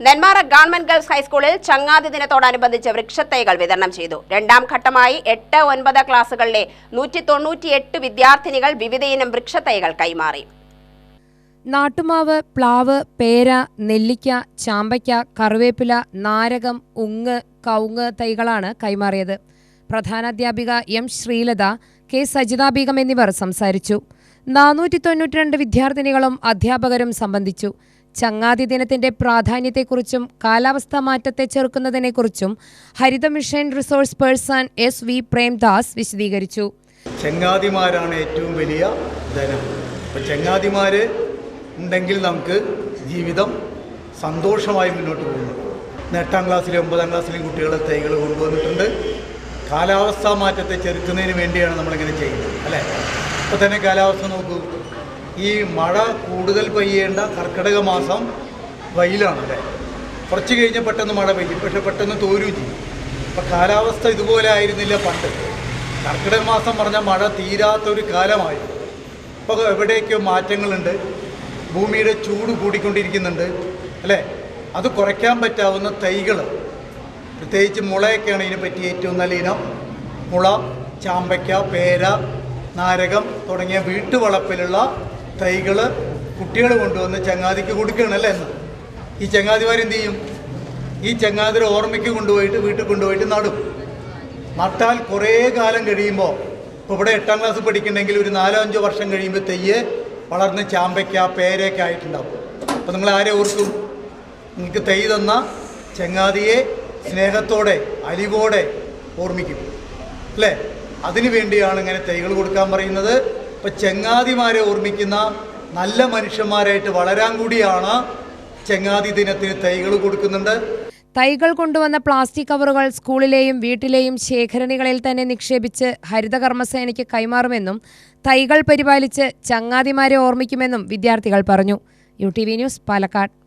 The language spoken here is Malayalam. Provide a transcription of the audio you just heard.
നെന്മാറ ഗവൺമെന്റ് ഗേൾസ് ഹൈസ്കൂളിൽ ചങ്ങാതി ദിനത്തോടനുബന്ധിച്ച് വൃക്ഷത്തൈകൾ വിതരണം ചെയ്തു. രണ്ടാം ഘട്ടമായി എട്ട് ഒൻപത് ക്ലാസുകളിലെ നൂറ്റി തൊണ്ണൂറ്റിയെട്ട് വിദ്യാർത്ഥിനികൾ വിവിധയിനം വൃക്ഷത്തൈകൾ കൈമാറി. നാട്ടുമാവ് പ്ലാവ് പേര നെല്ലിക്ക ചാമ്പയ്ക്ക കറിവേപ്പില നാരകം ഉങ്ങ് കൗങ്ങ് തൈകളാണ് കൈമാറിയത്. പ്രധാനാധ്യാപിക എം ശ്രീലത കെ സജിതാബീഗം എന്നിവർ സംസാരിച്ചു. നാനൂറ്റി തൊണ്ണൂറ്റിരണ്ട് വിദ്യാർത്ഥിനികളും അധ്യാപകരും സംബന്ധിച്ചു. ചങ്ങാതി ദിനത്തിന്റെ പ്രാധാന്യത്തെക്കുറിച്ചും കാലാവസ്ഥാ മാറ്റത്തെ ചെറുക്കുന്നതിനെക്കുറിച്ചും Haritha mission resource person S V Premdas വിശദീകരിച്ചു. ചങ്ങാതിമാരാണ് ഏറ്റവും വലിയ ധനം. അപ്പോൾ ചങ്ങാതിമാർ ഉണ്ടെങ്കിൽ നമുക്ക് ജീവിതം സന്തോഷമായി മുന്നോട്ട് പോകുന്നു. എട്ടാം ക്ലാസ്സിലും ഒമ്പതാം ക്ലാസ്സിലും കുട്ടികൾ തൈകൾ കൊണ്ടുവന്നിട്ടുണ്ട്. കാലാവസ്ഥാ മാറ്റത്തെ ചെറുക്കുന്നതിന് വേണ്ടിയാണ് നമ്മളിങ്ങനെ ചെയ്യുന്നത് അല്ലേ? അപ്പോൾ തന്നെ കാലാവസ്ഥ നോക്കൂ. ഈ മഴ കൂടുതൽ പെയ്യേണ്ട കർക്കിടക മാസം വെയിലാണ് അല്ലേ കുറച്ച് കഴിഞ്ഞ് പെട്ടെന്ന് മഴ പെയ്യും. പക്ഷെ പെട്ടെന്ന് തോരുകയും ചെയ്യും. അപ്പം കാലാവസ്ഥ ഇതുപോലെ ആയിരുന്നില്ല പണ്ട്. കർക്കിടക മാസം പറഞ്ഞാൽ മഴ തീരാത്തൊരു കാലമായി. ഇപ്പോൾ എവിടെയൊക്കെയോ മാറ്റങ്ങളുണ്ട്. ഭൂമിയുടെ ചൂട് കൂടിക്കൊണ്ടിരിക്കുന്നുണ്ട്. അല്ലേ? അത് കുറയ്ക്കാൻ പറ്റാവുന്ന തൈകൾ പ്രത്യേകിച്ച് മുളയൊക്കെയാണ് ഇതിനെ പറ്റി ഏറ്റവും നല്ല ഇനം. മുള ചാമ്പയ്ക്ക പേര നാരകം തുടങ്ങിയ വീട്ടുവളപ്പിലുള്ള തൈകൾ കുട്ടികൾ കൊണ്ടുവന്ന് ചങ്ങാതിക്ക് കൊടുക്കുകയാണല്ലേ എന്ന് ഈ ചങ്ങാതിമാരെന്ത് ചെയ്യും? ഈ ചങ്ങാതിരെ ഓർമ്മയ്ക്ക് കൊണ്ടുപോയിട്ട് വീട്ടിൽ കൊണ്ടുപോയിട്ട് നടും. നട്ടാൽ കുറേ കാലം കഴിയുമ്പോൾ ഇപ്പോൾ ഇവിടെ എട്ടാം ക്ലാസ് പഠിക്കണമെങ്കിൽ ഒരു നാലോ അഞ്ചോ വർഷം കഴിയുമ്പോൾ തെയ്യ് വളർന്ന് ചാമ്പയ്ക്ക പേരയൊക്കെ ആയിട്ടുണ്ടാവും. അപ്പോൾ നിങ്ങൾ ആരെ ഓർക്കും? നിങ്ങൾക്ക് തൈ തന്ന ചങ്ങാതിയെ സ്നേഹത്തോടെ അലിവോടെ ഓർമ്മിക്കും. അല്ലേ? അതിനു വേണ്ടിയാണ് ഇങ്ങനെ തൈകൾ കൊടുക്കാൻ പറയുന്നത്. ഇപ്പം ചെങ്ങാതിമാരെ ഓർമ്മിക്കുന്ന നല്ല മനുഷ്യന്മാരായിട്ട് വളരാൻ കൂടിയാണ് ചെങ്ങാതി ദിനത്തിന് തൈകൾ കൊടുക്കുന്നുണ്ട്. തൈകൾ കൊണ്ടുവന്ന പ്ലാസ്റ്റിക് കവറുകൾ സ്കൂളിലെയും വീട്ടിലെയും ശേഖരണികളിൽ തന്നെ നിക്ഷേപിച്ച് ഹരിതകർമ്മസേനയ്ക്ക് കൈമാറുമെന്നും തൈകൾ പരിപാലിച്ച് ചങ്ങാതിമാരെ ഓർമ്മിക്കുമെന്നും വിദ്യാർത്ഥികൾ പറഞ്ഞു. U T V news Palakkad.